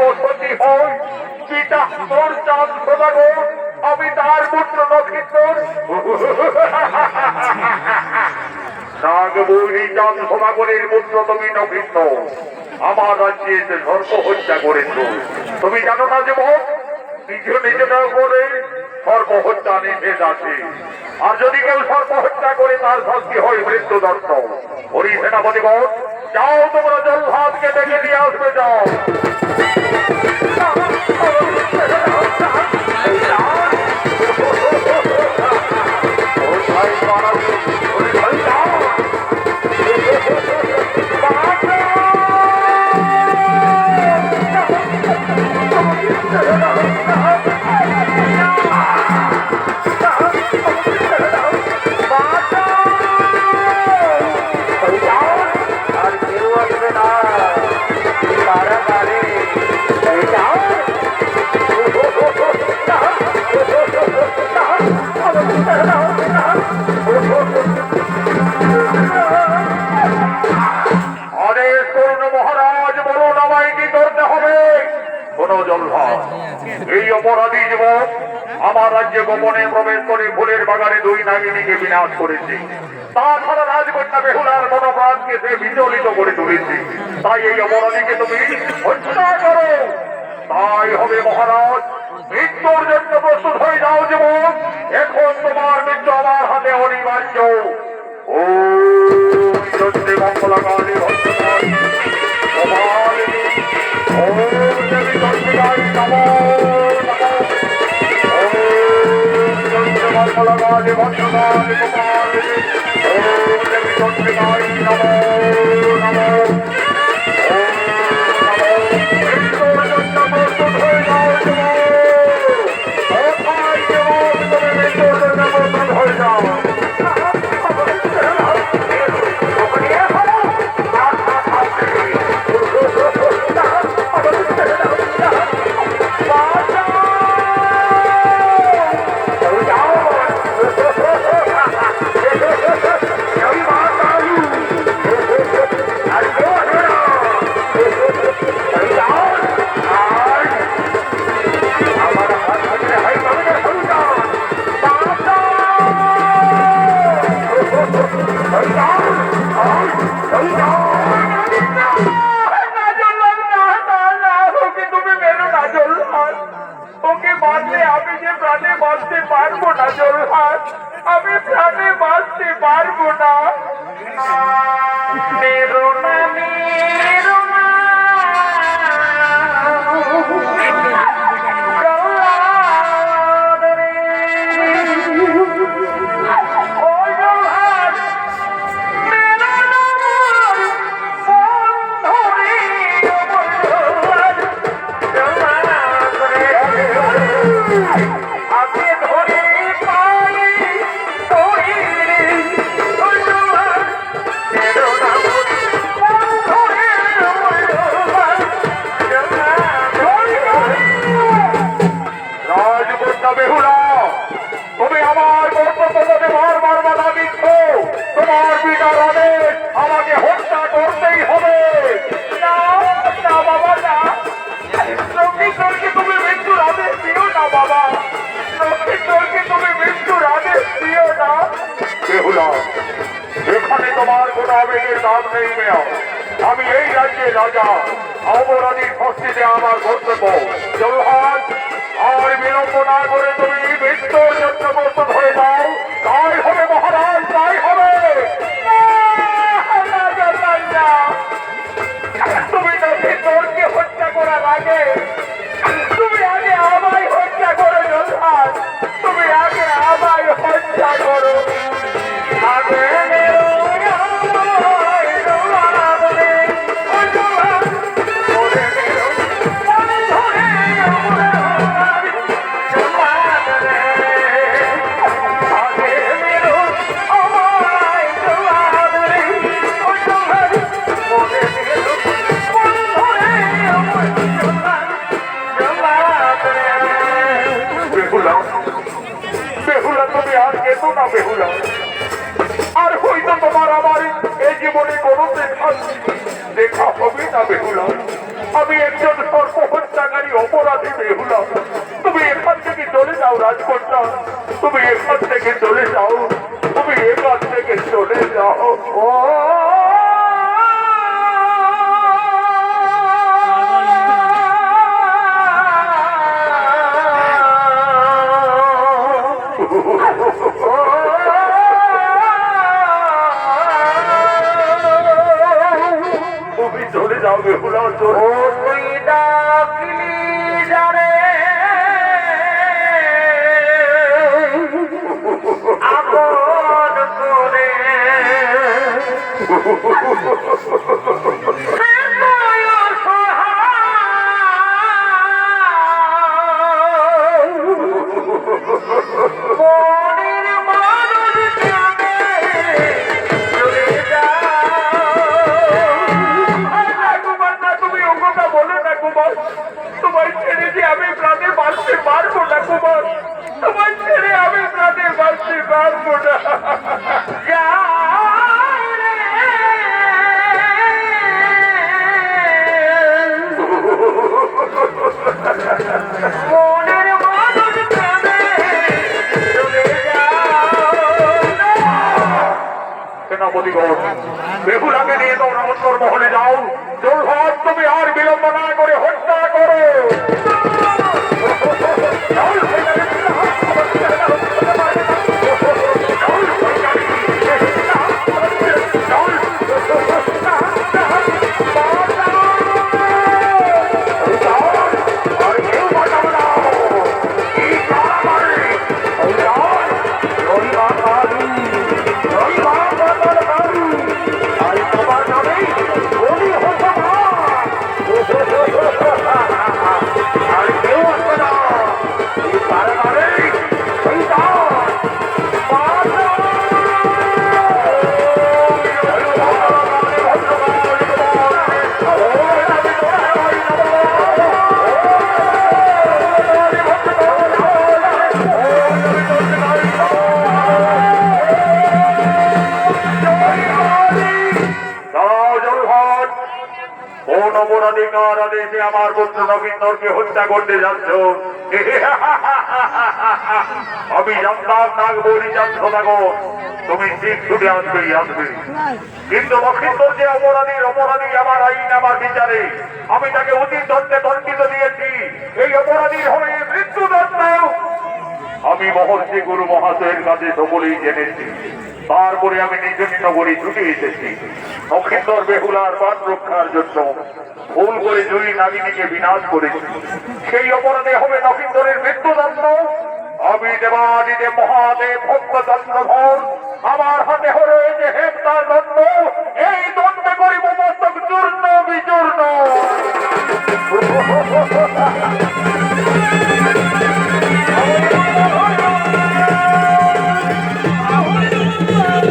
বসতি হই পিতা তোর চাঁদ সদাগর আমি তার পুত্র নক্ষত্র নাগবৌরী চাঁদ সদাগরের পুত্র তুমি নক্ষত্র আমার রাজ্যে সর্প হত্যা করেছ, তুমি জানো না যে নিজ নিজের উপরে সর্প নিষেধ আছে। আর যদি কেউ সর্প হত্যা করে, তার শাস্তি হয় মৃত্যুদণ্ড। হরি সেনাপতিগণ যাও তোমরা জলহাতকে ডেকে নিয়ে আসবে যাও। আর অপরাধী যুবক, আমার রাজ্যে গোপনে প্রবেশ করে ফুলের বাগানে দুই নাগিনীকে বিনাশ করেছে। তাছাড়া রাজকন্যা বেহুলার মনোপ্রাণকে সে বিচলিত করে তুলেছে। তাই এই অপরাধীকে তুমি হত্যা করো। তাই হবে মহারাজ, মৃত্যুর জন্য প্রস্তুত হয়ে যাও যুবক। এখন তোমার মৃত্যু আমার হাতে অনিবার্য। ও মঙ্গলা কালী ভক্তকালী কপালিনী চন্দ্রী মঙ্গলা কালী ভক্তকালী কপালিনী ওম দেবী চন্দ্রিকায় নমো নমো আমি প্রাণে বাঁচতে পারব না মেরো না আবেগের দাম নেই আমি এই রাজ্যের রাজা। অপরাধীর শাস্তিতে আমার বক্তব্য জলহান আর বিলম্ব না করে তুমি মৃত্যুর জন্য প্রস্তুত হয়ে যাও। তাই হবে না বেহুলা। আর হয়তো তোমার আমার এই জীবনে কোনো দেখা দেখা হবে না বেহুলা। আমি একজন সর্বহত্যাকারী অপরাধী বেহুলা। তুমি এখান থেকে চলে যাও রাজকন্যা। তুমি এখান থেকে চলে যাও। বেহুলা ছেড়ে আমি প্রাণে বাঁচতে পারব না কুমার তোমার ছেড়ে আমি প্রাণে বাঁচতে পারব না। নিয়ে তোমরা উত্তর মহলে যাও। দুর্ঘট তুমি আর বিলম্ব না করে হত্যা করো। কোন আদেশে আমার পুত্র নবীন্দরকে হত্যা করতে যাচ্ছ। আমি জানতাম বলি জানছ নাগো তুমি ঠিক ছুটে আসবেই আসবে। কিন্তু লক্ষিন্দর যে অপরাধীর অপরাধী আমার আইন, আমার বিচারে, আমি তাকে অতি দণ্ডে দণ্ডিত দিয়েছি। এই অপরাধীর হয়ে মৃত্যুদণ্ড আমি মহর্ষি গুরু মহাশয়ের কাছে সকলেই জেনেছি। তারপরে আমি নিজ নিজ নগরী ছুটে এসেছি। নক্ষেন্দর বেহুলার বাদ রক্ষার জন্য ভুল করে জয়ী নাগিনীকে বিনাশ করেছি। সেই অপরাধে হবে নক্ষেন্দরের মৃত্যুদণ্ড। আমি দেবাদিদে মহাদেব ভক্ত চন্দ্রধর আমার হাতে হলো যে হেমতার দণ্ড।